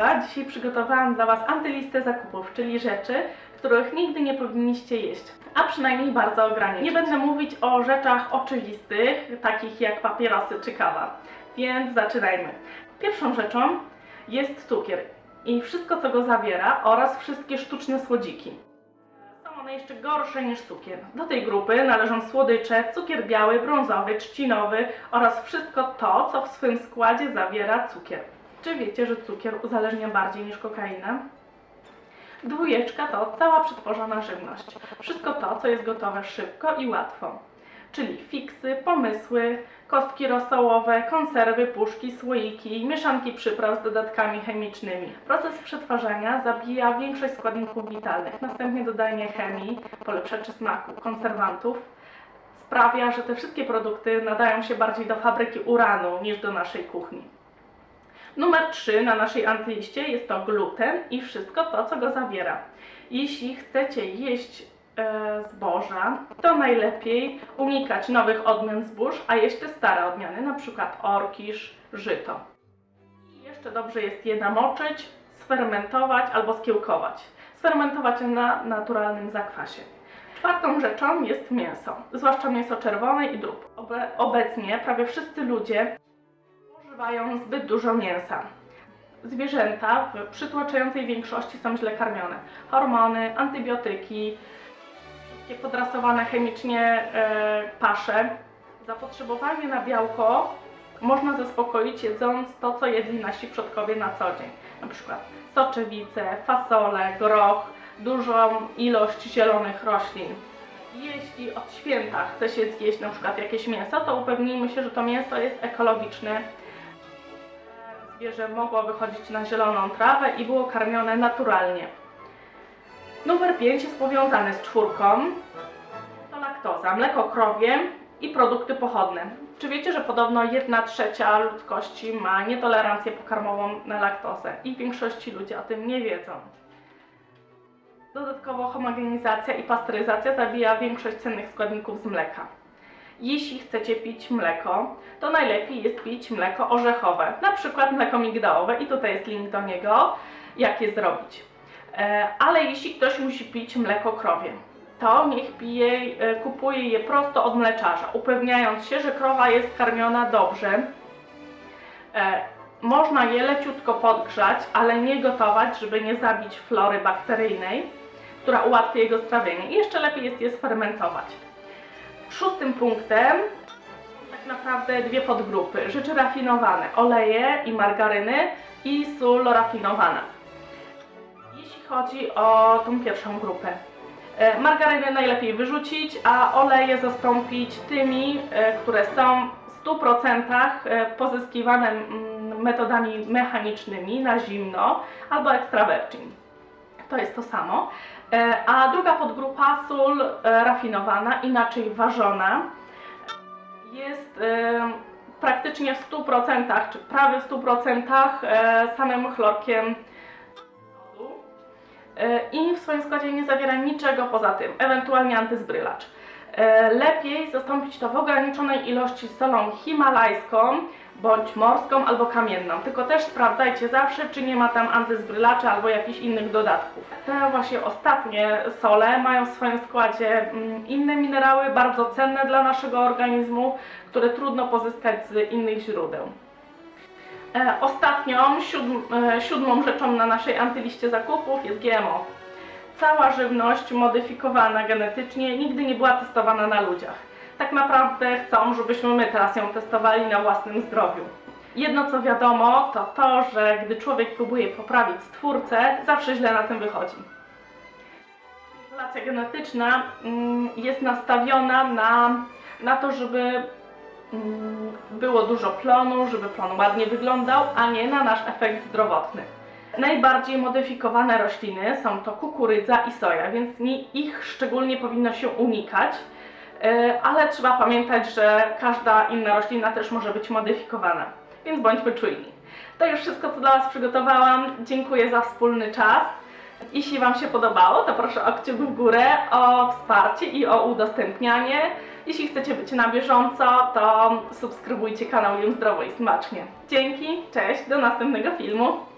Ewa. Dzisiaj przygotowałam dla Was antylistę zakupów, czyli rzeczy, których nigdy nie powinniście jeść, a przynajmniej bardzo ograniczyć. Nie będę mówić o rzeczach oczywistych, takich jak papierosy czy kawa, więc zaczynajmy. Pierwszą rzeczą jest cukier i wszystko, co go zawiera oraz wszystkie sztuczne słodziki. Są one jeszcze gorsze niż cukier. Do tej grupy należą słodycze, cukier biały, brązowy, trzcinowy oraz wszystko to, co w swym składzie zawiera cukier. Czy wiecie, że cukier uzależnia bardziej niż kokaina? Dwójeczka to cała przetworzona żywność. Wszystko to, co jest gotowe szybko i łatwo. Czyli fiksy, pomysły, kostki rosołowe, konserwy, puszki, słoiki, mieszanki przypraw z dodatkami chemicznymi. Proces przetwarzania zabija większość składników witalnych. Następnie dodanie chemii, polepszaczy smaku, konserwantów sprawia, że te wszystkie produkty nadają się bardziej do fabryki uranu niż do naszej kuchni. Numer 3 na naszej antyliście jest to gluten i wszystko to, co go zawiera. Jeśli chcecie jeść e, zboża, to najlepiej unikać nowych odmian zbóż, a jeść te stare odmiany, przykład orkisz, żyto. I jeszcze dobrze jest je namoczyć, sfermentować albo skiełkować. Sfermentować na naturalnym zakwasie. Czwartą rzeczą jest mięso, zwłaszcza mięso czerwone i drób. Obe, obecnie prawie wszyscy ludzie zbyt dużo mięsa. Zwierzęta w przytłaczającej większości są źle karmione. Hormony, antybiotyki, wszystkie podrasowane chemicznie e, pasze. Zapotrzebowanie na białko można zaspokoić jedząc to, co jedli nasi przodkowie na co dzień. Na przykład soczewice, fasole, groch, dużą ilość zielonych roślin. Jeśli od święta chce się zjeść na przykład jakieś mięso, to upewnijmy się, że to mięso jest ekologiczne. Zwierzę mogło wychodzić na zieloną trawę i było karmione naturalnie. Numer 5 jest powiązany z czwórką. To laktoza, mleko krowie i produkty pochodne. Czy wiecie, że podobno 1 trzecia ludzkości ma nietolerancję pokarmową na laktozę i większości ludzi o tym nie wiedzą. Dodatkowo homogenizacja i pasteryzacja zabija większość cennych składników z mleka. Jeśli chcecie pić mleko, to najlepiej jest pić mleko orzechowe, na przykład mleko migdałowe i tutaj jest link do niego, jak je zrobić. E, Ale jeśli ktoś musi pić mleko krowie, to niech pije, e, kupuje je prosto od mleczarza, upewniając się, że krowa jest karmiona dobrze. E, Można je leciutko podgrzać, ale nie gotować, żeby nie zabić flory bakteryjnej, która ułatwia jego strawienie. I jeszcze lepiej jest je sfermentować. Szóstym punktem tak naprawdę dwie podgrupy. Rzeczy rafinowane, oleje i margaryny i sól rafinowana. Jeśli chodzi o tą pierwszą grupę. E, Margaryny najlepiej wyrzucić, a oleje zastąpić tymi, e, które są w 100% e, pozyskiwane metodami mechanicznymi na zimno albo extra virgin. To jest to samo. E, A druga podgrupa sól e, rafinowana, inaczej ważona, jest e, praktycznie w 100%, czy prawie w 100% e, samym chlorkiem sodu. I w swoim składzie nie zawiera niczego poza tym, ewentualnie antyzbrylacz. Lepiej zastąpić to w ograniczonej ilości solą himalajską, bądź morską albo kamienną. Tylko też sprawdzajcie zawsze, czy nie ma tam antyzbrylacza albo jakichś innych dodatków. Te właśnie ostatnie sole mają w swoim składzie mm, inne minerały, bardzo cenne dla naszego organizmu, które trudno pozyskać z innych źródeł. E, Ostatnią, siódm, e, siódmą rzeczą na naszej antyliście zakupów jest GMO. Cała żywność modyfikowana genetycznie nigdy nie była testowana na ludziach. Tak naprawdę chcą, żebyśmy my teraz ją testowali na własnym zdrowiu. Jedno co wiadomo, to to, że gdy człowiek próbuje poprawić stwórcę, zawsze źle na tym wychodzi. Manipulacja genetyczna mm, jest nastawiona na, na to, żeby mm, było dużo plonu, żeby plon ładnie wyglądał, a nie na nasz efekt zdrowotny. Najbardziej modyfikowane rośliny są to kukurydza i soja, więc ich szczególnie powinno się unikać, ale trzeba pamiętać, że każda inna roślina też może być modyfikowana, więc bądźmy czujni. To już wszystko, co dla Was przygotowałam. Dziękuję za wspólny czas. Jeśli Wam się podobało, to proszę o kciuk w górę, o wsparcie i o udostępnianie. Jeśli chcecie być na bieżąco, to subskrybujcie kanał Jem Zdrowo i Smacznie. Dzięki, cześć, do następnego filmu.